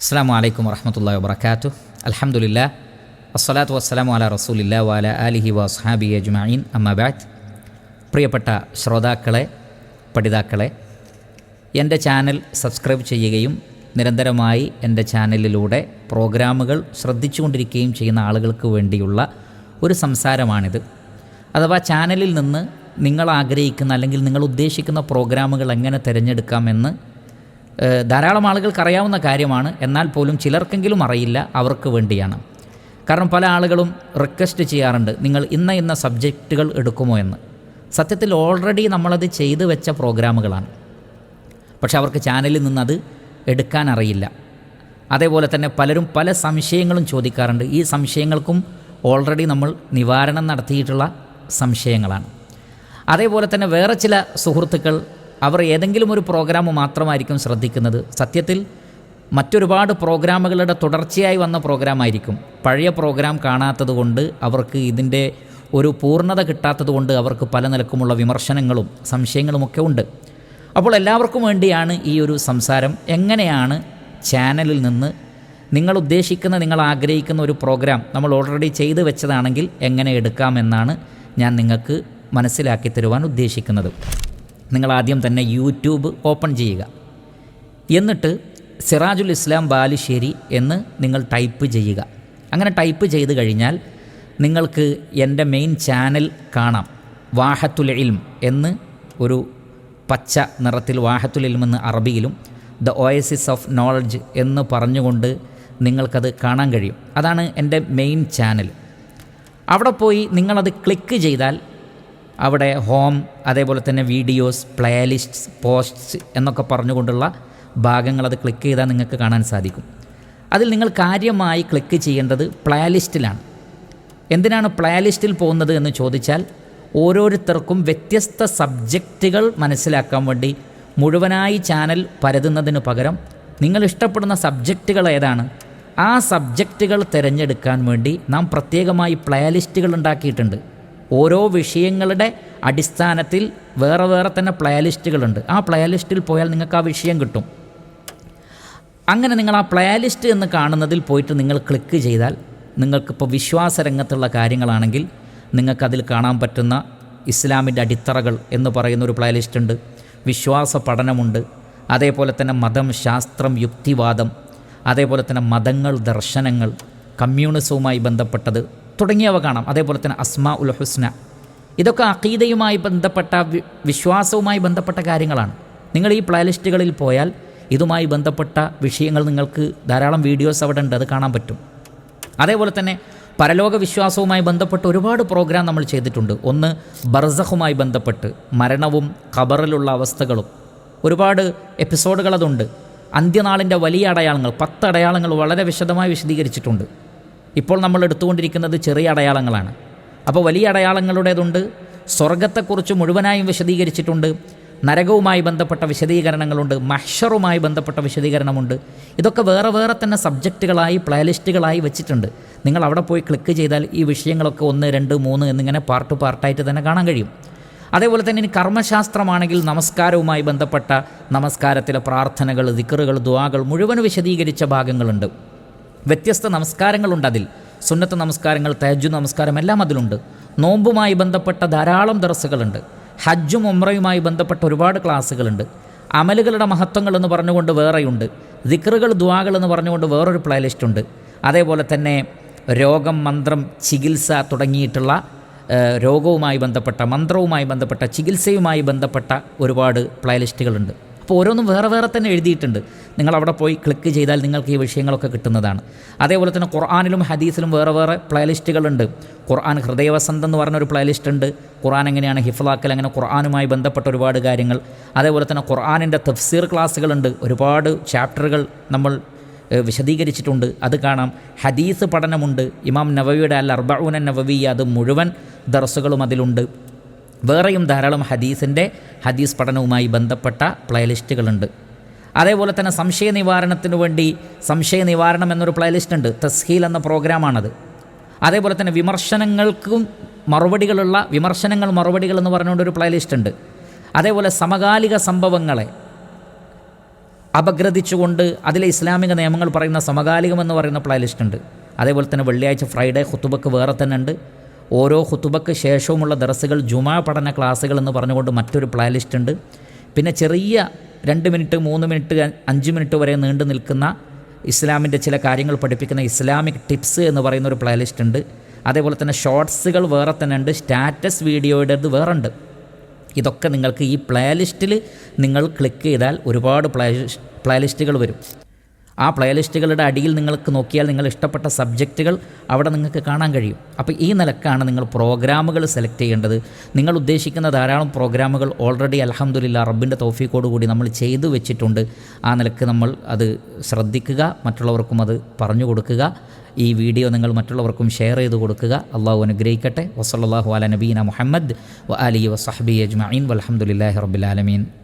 അസ്സാം വലൈക്കും വർഹമത്തല്ലാ വാബർക്കാത്തു അലഹമുല്ല അസ്സലാത്തു വസ്സലാമു അല റസൂലില്ല വാല അലിഹി വസ്ഹാബി അജ്മീൻ അമ്മബാദ് പ്രിയപ്പെട്ട ശ്രോതാക്കളെ പഠിതാക്കളെ എന്റെ ചാനൽ സബ്സ്ക്രൈബ് ചെയ്യുകയും നിരന്തരമായി എന്റെ ചാനലിലൂടെ പ്രോഗ്രാമുകൾ ശ്രദ്ധിച്ചുകൊണ്ടിരിക്കുകയും ചെയ്യുന്ന ആളുകൾക്ക് വേണ്ടിയുള്ള ഒരു സംസാരമാണിത്. അഥവാ ചാനലിൽ നിന്ന് നിങ്ങൾ ആഗ്രഹിക്കുന്ന അല്ലെങ്കിൽ നിങ്ങൾ ഉദ്ദേശിക്കുന്ന പ്രോഗ്രാമുകൾ എങ്ങനെ തിരഞ്ഞെടുക്കാമെന്ന് ധാരാളം ആളുകൾക്ക് അറിയാവുന്ന കാര്യമാണ്. എന്നാൽ പോലും ചിലർക്കെങ്കിലും അറിയില്ല. അവർക്ക് വേണ്ടിയാണ്. കാരണം പല ആളുകളും റിക്വസ്റ്റ് ചെയ്യാറുണ്ട്. നിങ്ങൾ ഇന്ന ഇന്ന സബ്ജക്റ്റുകൾ എടുക്കുമോ എന്ന്. സത്യത്തിൽ ഓൾറെഡി നമ്മളത് ചെയ്തു വെച്ച പ്രോഗ്രാമുകളാണ്. പക്ഷെ അവർക്ക് ചാനലിൽ നിന്നത് എടുക്കാൻ അറിയില്ല. അതേപോലെ തന്നെ പലരും പല സംശയങ്ങളും ചോദിക്കാറുണ്ട്. ഈ സംശയങ്ങൾക്കും ഓൾറെഡി നമ്മൾ നിവാരണം നടത്തിയിട്ടുള്ള സംശയങ്ങളാണ്. അതേപോലെ തന്നെ വേറെ ചില സുഹൃത്തുക്കൾ അവർ ഏതെങ്കിലും ഒരു പ്രോഗ്രാം മാത്രമായിരിക്കും ശ്രദ്ധിക്കുന്നത്. സത്യത്തിൽ മറ്റൊരുപാട് പ്രോഗ്രാമുകളുടെ തുടർച്ചയായി വന്ന പ്രോഗ്രാമായിരിക്കും പഴയ പ്രോഗ്രാം കാണാത്തതുകൊണ്ട് അവർക്ക് ഇതിന്റെ ഒരു പൂർണത കിട്ടാത്തതുകൊണ്ട് അവർക്ക് പല നിലക്കുമുള്ള വിമർശനങ്ങളും സംശയങ്ങളുമൊക്കെ ഉണ്ട്. അപ്പോൾ എല്ലാവർക്കും വേണ്ടിയാണ് ഈ ഒരു സംസാരം. എങ്ങനെയാണ് ചാനലിൽ നിന്ന് നിങ്ങൾ ഉദ്ദേശിക്കുന്ന നിങ്ങൾ ആഗ്രഹിക്കുന്ന ഒരു പ്രോഗ്രാം നമ്മൾ ഓൾറെഡി ചെയ്തു വെച്ചതാണെങ്കിൽ എങ്ങനെ എടുക്കാമെന്നാണ് ഞാൻ നിങ്ങൾക്ക് മനസ്സിലാക്കി തരുവാൻ ഉദ്ദേശിക്കുന്നത്. നിങ്ങൾ ആദ്യം തന്നെ യൂട്യൂബ് ഓപ്പൺ ചെയ്യുക. എന്നിട്ട് സിറാജുൽ ഇസ്ലാം ബാലുശ്ശേരി എന്ന് നിങ്ങൾ ടൈപ്പ് ചെയ്യുക. അങ്ങനെ ടൈപ്പ് ചെയ്ത് കഴിഞ്ഞാൽ നിങ്ങൾക്ക് എന്റെ മെയിൻ ചാനൽ കാണാം. വാഹത്തുൽ ഇൽം എന്ന് ഒരു പച്ച നിറത്തിൽ വാഹത്തുൽ ഇൽം എന്ന് അറബിയിലും ദ ഓയസിസ് ഓഫ് നോളജ് എന്ന് പറഞ്ഞുകൊണ്ട് നിങ്ങൾക്കത് കാണാൻ കഴിയും. അതാണ് എന്റെ മെയിൻ ചാനൽ. അവിടെ പോയി നിങ്ങളത് ക്ലിക്ക് ചെയ്താൽ അവിടെ ഹോം അതേപോലെ തന്നെ വീഡിയോസ് പ്ലേലിസ്റ്റ്സ് പോസ്റ്റ്സ് എന്നൊക്കെ പറഞ്ഞുകൊണ്ടുള്ള ഭാഗങ്ങൾ അത് ക്ലിക്ക് ചെയ്താൽ നിങ്ങൾക്ക് കാണാൻ സാധിക്കും. അതിൽ നിങ്ങൾ കാര്യമായി ക്ലിക്ക് ചെയ്യേണ്ടത് പ്ലേലിസ്റ്റിലാണ്. എന്തിനാണ് പ്ലേലിസ്റ്റിൽ പോകുന്നത് എന്ന് ചോദിച്ചാൽ ഓരോരുത്തർക്കും വ്യത്യസ്ത സബ്ജക്റ്റുകൾ മനസ്സിലാക്കാൻ വേണ്ടി മുഴുവനായി ചാനൽ പരതുന്നതിന് പകരം നിങ്ങൾ ഇഷ്ടപ്പെടുന്ന സബ്ജക്റ്റുകൾ ഏതാണ്? ആ സബ്ജക്റ്റുകൾ തിരഞ്ഞെടുക്കാൻ വേണ്ടി നാം പ്രത്യേകമായി പ്ലേലിസ്റ്റുകൾ ഉണ്ടാക്കിയിട്ടുണ്ട്. ഓരോ വിഷയങ്ങളുടെ അടിസ്ഥാനത്തിൽ വേറെ വേറെ തന്നെ പ്ലേലിസ്റ്റുകളുണ്ട് ആ പ്ലേലിസ്റ്റിൽ പോയാൽ നിങ്ങൾക്ക് ആ വിഷയം കിട്ടും. അങ്ങനെ നിങ്ങൾ ആ പ്ലേലിസ്റ്റ് എന്ന് കാണുന്നതിൽ പോയിട്ട് നിങ്ങൾ ക്ലിക്ക് ചെയ്താൽ നിങ്ങൾക്കിപ്പോൾ വിശ്വാസ രംഗത്തുള്ള കാര്യങ്ങളാണെങ്കിൽ നിങ്ങൾക്കതിൽ കാണാൻ പറ്റുന്ന ഇസ്ലാമിന്റെ അടിത്തറകൾ എന്ന് പറയുന്ന ഒരു പ്ലേലിസ്റ്റ് ഉണ്ട്. വിശ്വാസ പഠനമുണ്ട്. അതേപോലെ തന്നെ മതം ശാസ്ത്രം യുക്തിവാദം അതേപോലെ തന്നെ മതങ്ങൾ ദർശനങ്ങൾ കമ്മ്യൂണിസവുമായി ബന്ധപ്പെട്ടത് തുടങ്ങിയവ കാണാം. അതേപോലെ തന്നെ അസ്മാ ഉൽ ഹുസ്ന. ഇതൊക്കെ അഖീദയുമായി ബന്ധപ്പെട്ട വിശ്വാസവുമായി ബന്ധപ്പെട്ട കാര്യങ്ങളാണ്. നിങ്ങൾ ഈ പ്ലേലിസ്റ്റുകളിൽ പോയാൽ ഇതുമായി ബന്ധപ്പെട്ട വിഷയങ്ങൾ നിങ്ങൾക്ക് ധാരാളം വീഡിയോസ് അവിടെ ഉണ്ട്. അത് കാണാൻ പറ്റും. അതേപോലെ തന്നെ പരലോക വിശ്വാസവുമായി ബന്ധപ്പെട്ട് ഒരുപാട് പ്രോഗ്രാം നമ്മൾ ചെയ്തിട്ടുണ്ട്. ഒന്ന് ബർസഹുമായി ബന്ധപ്പെട്ട് മരണവും ഖബറിലുള്ള അവസ്ഥകളും. ഒരുപാട് എപ്പിസോഡുകൾ അതുണ്ട് അന്ത്യനാളിന്റെ വലിയ അടയാളങ്ങൾ പത്ത് അടയാളങ്ങൾ വളരെ വിശദമായി വിശദീകരിച്ചിട്ടുണ്ട്. ഇപ്പോൾ നമ്മൾ എടുത്തുകൊണ്ടിരിക്കുന്നത് ചെറിയ അടയാളങ്ങളാണ്. അപ്പോൾ വലിയ അടയാളങ്ങളുടേതുണ്ട് സ്വർഗത്തെക്കുറിച്ച് മുഴുവനായും വിശദീകരിച്ചിട്ടുണ്ട് നരകവുമായി ബന്ധപ്പെട്ട വിശദീകരണങ്ങളുണ്ട് മഹ്ഷറുമായി ബന്ധപ്പെട്ട വിശദീകരണമുണ്ട്. ഇതൊക്കെ വേറെ വേറെ തന്നെ സബ്ജക്റ്റുകളായി പ്ലേലിസ്റ്റുകളായി വെച്ചിട്ടുണ്ട്. നിങ്ങൾ അവിടെ പോയി ക്ലിക്ക് ചെയ്താൽ ഈ വിഷയങ്ങളൊക്കെ ഒന്ന് രണ്ട് മൂന്ന് എന്നിങ്ങനെ പാർട്ട് പാർട്ടായിട്ട് തന്നെ കാണാൻ കഴിയും. അതേപോലെ തന്നെ ഇനി കർമ്മശാസ്ത്രമാണെങ്കിൽ നമസ്കാരവുമായി ബന്ധപ്പെട്ട നമസ്കാരത്തിലെ പ്രാർത്ഥനകൾ ദിക്കറുകൾ ദ്വാകൾ മുഴുവൻ വിശദീകരിച്ച ഭാഗങ്ങളുണ്ട്. വ്യത്യസ്ത നമസ്കാരങ്ങളുണ്ട് അതിൽ. സുന്നത്ത് നമസ്കാരങ്ങൾ തേജു നമസ്കാരം എല്ലാം അതിലുണ്ട്. നോമ്പുമായി ബന്ധപ്പെട്ട ധാരാളം ദർസുകളുണ്ട്. ഹജ്ജും ഉമ്രയുമായി ബന്ധപ്പെട്ട ഒരുപാട് ക്ലാസ്സുകളുണ്ട്. അമലുകളുടെ മഹത്വങ്ങൾ എന്ന് പറഞ്ഞുകൊണ്ട് വേറെയുണ്ട്. ദിക്റുകൾ ദ്വാകൾ എന്ന് പറഞ്ഞുകൊണ്ട് വേറൊരു പ്ലേലിസ്റ്റ് ഉണ്ട്. അതേപോലെ തന്നെ രോഗം മന്ത്രം ചികിത്സ തുടങ്ങിയിട്ടുള്ള രോഗവുമായി ബന്ധപ്പെട്ട മന്ത്രവുമായി ബന്ധപ്പെട്ട ചികിത്സയുമായി ബന്ധപ്പെട്ട ഒരുപാട് പ്ലേലിസ്റ്റുകളുണ്ട് അപ്പോൾ ഓരോന്നും വേറെ വേറെ തന്നെ എഴുതിയിട്ടുണ്ട്. നിങ്ങൾ അവിടെ പോയി ക്ലിക്ക് ചെയ്താൽ നിങ്ങൾക്ക് ഈ വിഷയങ്ങളൊക്കെ കിട്ടുന്നതാണ്. അതേപോലെ തന്നെ ഖുർആാനിലും ഹദീസിലും വേറെ വേറെ പ്ലേലിസ്റ്റുകളുണ്ട് ഖുർആൻ ഹൃദയവസന്തം എന്ന് പറഞ്ഞൊരു പ്ലേലിസ്റ്റ് ഉണ്ട്. ഖുർആൻ എങ്ങനെയാണ് ഹിഫ്ലാക്കൽ അങ്ങനെ ഖുർആനുമായി ബന്ധപ്പെട്ട ഒരുപാട് കാര്യങ്ങൾ. അതേപോലെ തന്നെ ഖുർആാനിന്റെ തഫ്സീർ ക്ലാസ്സുകളുണ്ട്. ഒരുപാട് ചാപ്റ്ററുകൾ നമ്മൾ വിശദീകരിച്ചിട്ടുണ്ട്. അത് കാണാം. ഹദീസ് പഠനമുണ്ട്. ഇമാം നവവിയുടെ അൽ അർബഊന നവവി അത് മുഴുവൻ ദർസുകളും അതിലുണ്ട്. വേറെയും ധാരാളം ഹദീസിന്റെ ഹദീസ് പഠനവുമായി ബന്ധപ്പെട്ട പ്ലേലിസ്റ്റുകളുണ്ട്. അതേപോലെ തന്നെ സംശയ നിവാരണത്തിന് വേണ്ടി സംശയ നിവാരണം എന്നൊരു പ്ലേലിസ്റ്റ് ഉണ്ട്. തസ്ഹീൽ എന്ന പ്രോഗ്രാമാണത്. അതേപോലെ തന്നെ വിമർശനങ്ങൾക്കും മറുപടികളുള്ള വിമർശനങ്ങൾ മറുപടികൾ എന്ന് പറഞ്ഞുകൊണ്ട് ഒരു പ്ലേലിസ്റ്റ് ഉണ്ട്. അതേപോലെ സമകാലിക സംഭവങ്ങളെ അപഗ്രഥിച്ചുകൊണ്ട് അതിലെ ഇസ്ലാമിക നിയമങ്ങൾ പറയുന്ന സമകാലികമെന്ന് പറയുന്ന പ്ലേലിസ്റ്റ് ഉണ്ട്. അതേപോലെ തന്നെ വെള്ളിയാഴ്ച ഫ്രൈഡേ ഹുത്തുബക്ക് വേറെ തന്നെ ഉണ്ട്. ഓരോ ഹുത്തുബക്ക് ശേഷവുമുള്ള ദറസുകൾ ജുമാ പഠന ക്ലാസ്സുകൾ എന്ന് പറഞ്ഞുകൊണ്ട് മറ്റൊരു പ്ലേലിസ്റ്റ് ഉണ്ട്. പിന്നെ ചെറിയ രണ്ട് മിനിറ്റ് മൂന്ന് മിനിറ്റ് അഞ്ച് മിനിറ്റ് വരെ നീണ്ടു നിൽക്കുന്ന ഇസ്ലാമിന്റെ ചില കാര്യങ്ങൾ പഠിപ്പിക്കുന്ന ഇസ്ലാമിക് ടിപ്സ് എന്ന് പറയുന്ന ഒരു പ്ലേലിസ്റ്റ് ഉണ്ട്. അതേപോലെ തന്നെ ഷോർട്സുകൾ വേറെ തന്നെ ഉണ്ട് സ്റ്റാറ്റസ് വീഡിയോയുടെ ഇത് വേറെ ഉണ്ട്. ഇതൊക്കെ നിങ്ങൾക്ക് ഈ പ്ലേലിസ്റ്റിൽ നിങ്ങൾ ക്ലിക്ക് ചെയ്താൽ ഒരുപാട് പ്ലേ വരും. ആ പ്ലേലിസ്റ്റുകളുടെ അടിയിൽ നിങ്ങൾക്ക് നോക്കിയാൽ നിങ്ങൾ ഇഷ്ടപ്പെട്ട സബ്ജക്റ്റുകൾ അവിടെ നിങ്ങൾക്ക് കാണാൻ കഴിയും. അപ്പോൾ ഈ നിലക്കാണ് നിങ്ങൾ പ്രോഗ്രാമുകൾ സെലക്ട് ചെയ്യേണ്ടത്. നിങ്ങൾ ഉദ്ദേശിക്കുന്ന ധാരാളം പ്രോഗ്രാമുകൾ ഓൾറെഡി അലഹമ്മദില്ല റബ്ബിന്റെ കൂടി നമ്മൾ ചെയ്തു വെച്ചിട്ടുണ്ട്. ആ നിലയ്ക്ക് നമ്മൾ അത് ശ്രദ്ധിക്കുക മറ്റുള്ളവർക്കും അത് പറഞ്ഞു കൊടുക്കുക. ഈ വീഡിയോ നിങ്ങൾ മറ്റുള്ളവർക്കും ഷെയർ ചെയ്ത് കൊടുക്കുക. അള്ളാഹു അനുഗ്രഹിക്കട്ടെ. വസല്ലാഹു അല നബീന മുഹമ്മദ് വ അലി വസഹബി അജ്മീൻ വലഹമുല്ലാഹി റബ്ബിലാലമീൻ